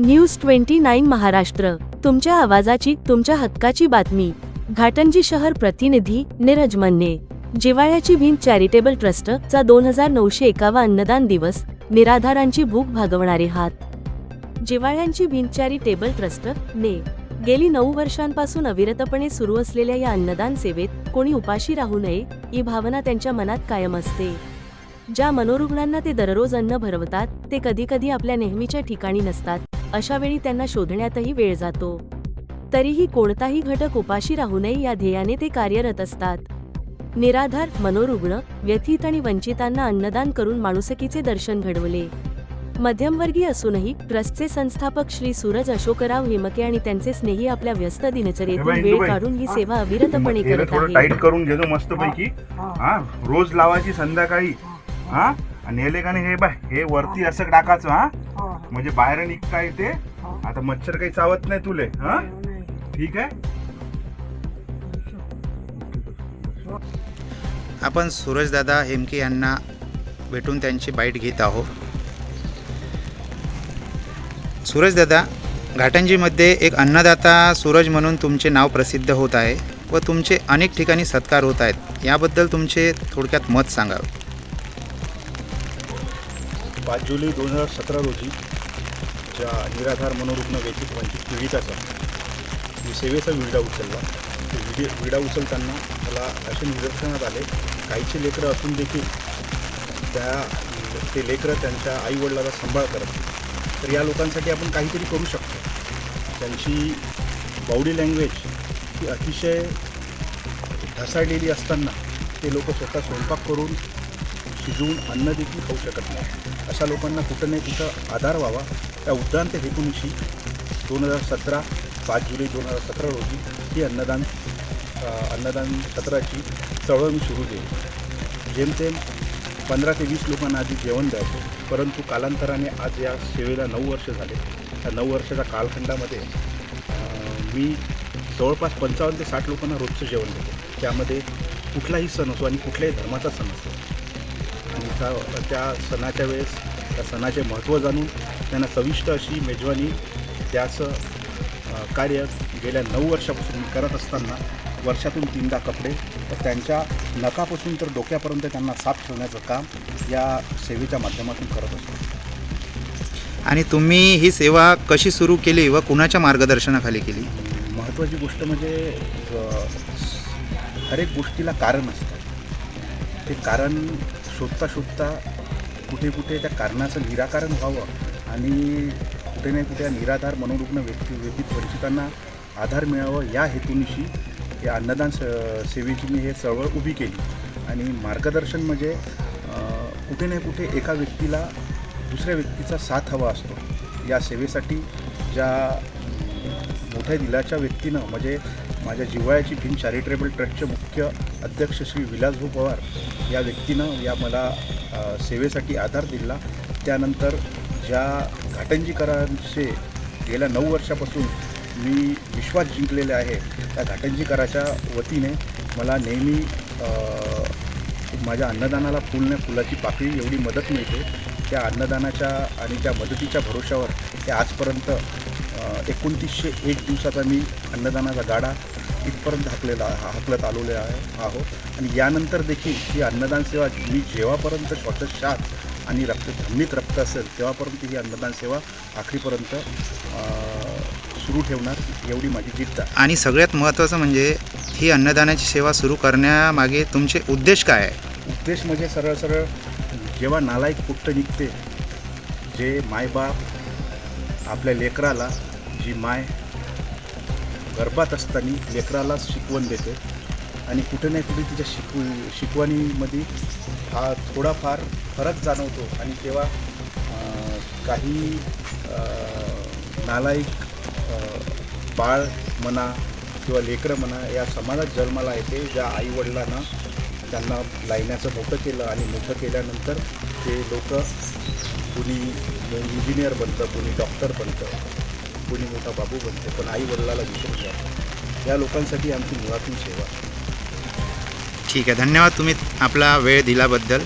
News twenty nine Maharashtra. तुमच्या आवाजाची तुमच्या हक्काची बातमी. घाटंजी शहर प्रतिनिधी नीरज मन्ने. जिवाळ्याची भिंत चॅरिटेबल ट्रस्ट चा दोन हजार नऊशे एकावा अन्नदान दिवस निराधारांची भूक भागवणारे हात. जिवाळ्यांची भिंत चॅरिटेबल ट्रस्ट ने. गेली नऊ वर्षांपासून अविरतपणे सुरू असलेल्या या अन्नदान सेवेत कोणी उपाशी राहू नये ही भावना त्यांच्या मनात कायम असते. ज्या मनोरुग्णांना ते दररोज अन्न भरवतात ते कधीकधी आपल्या नेहमीच्या ठिकाणी नसतात. अशा वेळी त्यांना शोधण्यातही वेळ जातो. तरीही कोणताही घटक उपाशी राहू नये या ध्येयाने ते कार्यरत असतात. निराधार मनोरुग्ण व्यथित आणि वंचितांना अन्नदान करून माणुसकीचे दर्शन घडवले. मध्यमवर्गीय असूनही ट्रस्टचे संस्थापक श्री सूरज अशोकराव हेमके आणि त्यांचे स्नेही आपल्या व्यस्त दिनचर्येतून वेळ. काढून ही सेवा अविरतपणे करत आहेत. टाईट करून घेतो मस्त पैकी हा. रोज लावायची संध्याकाळी. हा. आणि हे बाय हे वरती असं टाकायचं हा. म्हणजे बाहेर निघता येते. आता मच्छर काही चावत नाही तुले हा? ठीक आहे? आपण सूरजदादा हेमके यांना भेटून त्यांची बाईट घेत आहोत. सूरजदादा घाटंजीमध्ये एक अन्नदाता सूरज म्हणून तुमचे नाव प्रसिद्ध होत आहे व तुमचे अनेक ठिकाणी सत्कार होत आहेत. याबद्दल तुमचे थोडक्यात मत सांगावे पाच जुलै दोन हजार सतरा रोजी ज्या निराधार मनोरुग्ण व्यथित वंचित पीडिताचा मी सेवेचा विडा उचलला. ते विडी विडा उचलताना मला असे निदर्शनात आले. काहीचे लेकरं असून देखील त्या ते लेकरं त्यांच्या आईवडिलाचा सांभाळ करत तर या लोकांसाठी आपण काहीतरी करू शकतो. त्यांची बॉडी लँग्वेज ही अतिशय ढसाळलेली असताना ते लोक स्वतः स्वयंपाक करून शिजवून अन्न देखील खाऊ शकत नाही. अशा लोकांना कुठं नाही कुठं आधार व्हावा. त्या उद्दांत हेतूनिशी दोन हजार सतरा पाच जुलै दोन हजार सतरा रोजी ही अन्नदान अन्नदान सत्राची चळवळ मी सुरू केली जेमतेम पंधरा ते वीस लोकांना आधी जेवण द्यायचं परंतु कालांतराने आज या सेवेला नऊ वर्ष झाले. त्या नऊ वर्षाच्या कालखंडामध्ये मी जवळपास पंचावन्न ते साठ लोकांना रोजचं जेवण देतो. त्यामध्ये कुठलाही सण असो आणि कुठल्याही धर्माचा सण असतो आणि त्या त्या सणाच्या वेळेस त्या सणाचे महत्त्व जाणून त्यांना चविष्ट अशी मेजवानी त्याचं कार्य गेल्या नऊ वर्षापासून मी करत असताना वर्षातून तीनदा कपडे तर त्यांच्या नकापासून तर डोक्यापर्यंत त्यांना साफ ठेवण्याचं काम या सेवेच्या माध्यमातून करत असतो. आणि तुम्ही ही सेवा कशी सुरू केली व कुणाच्या मार्गदर्शनाखाली केली? महत्त्वाची गोष्ट म्हणजे अ, हर एक गोष्टीला कारण असतं. ते कारण शोधता शोधता कुठे कुठे त्या कारणाचं निराकरण व्हावं आणि कुठे नाही कुठे निराधार मनोरुग्ण व्यक्ती व्यतीत वंचितांना आधार मिळावं या हेतूनिशी या अन्नदान स सेवेची मी हे चळवळ उभी केली. आणि मार्गदर्शन म्हणजे कुठे नाही कुठे एका व्यक्तीला दुसऱ्या व्यक्तीचा साथ हवा असतो. या सेवेसाठी ज्या मोठ्या दिलाच्या व्यक्तीनं म्हणजे माझ्या जिव्हाळ्याची भिन चॅरिटेबल ट्रस्टचे मुख्य अध्यक्ष श्री विलासभाऊ पवार या व्यक्तीनं या मला सेवेसाठी आधार दिला. त्यानंतर ज्या घाटंजीकरांचे गेल्या नऊ वर्षापासून मी विश्वास जिंकलेले आहे त्या घाटंजीकराच्या वतीने मला नेहमी माझ्या अन्नदानाला फुलने फुलाची पाकळी एवढी मदत मिळते. त्या अन्नदानाच्या आणि त्या मदतीच्या भरोशावर ते आजपर्यंत एकोणतीसशे एक दिवसाचा मी अन्नदानाचा गाडा इथपर्यंत हाकलेला हाकलत आलेले आहे आहोत. आणि यानंतर देखील ही अन्नदान सेवा मी जेव्हापर्यंत श्वासोच्छ्वास आणि रक्त धमनीत रक्त असेल तेव्हापर्यंत ही अन्नदान सेवा आखरीपर्यंत सुरू ठेवणार एवढी माझी जिद्द आहे. आणि सगळ्यात महत्त्वाचं म्हणजे ही अन्नदानाची सेवा सुरू करण्यामागे तुमचे उद्देश काय आहे? उद्देश म्हणजे सरळ सरळ जेव्हा नालायक पुट्ट निघते जे मायबाप आपल्या लेकराला जी माय गर्भात असताना लेकराला शिकवण देते आणि कुठे नाही कुठे तिच्या शिकव शिकवणीमध्ये हा थोडाफार फरक जाणवतो आणि तेव्हा काही नालायक बाळ म्हणा किंवा लेकरं म्हणा या समाजात जन्माला येते ज्या आईवडिलांना त्यांना लायण्याचं मोठं केलं आणि मोठं केल्यानंतर ते लोक कुणी इंजिनियर बनतं कुणी डॉक्टर बनतं. कोणी मोठा बाबू बनतो पण आई वडिलाला विसरून जातं या लोकांसाठी आमची मुळातून सेवा ठीक आहे धन्यवाद तुम्ही आपला वेळ दिल्याबद्दल.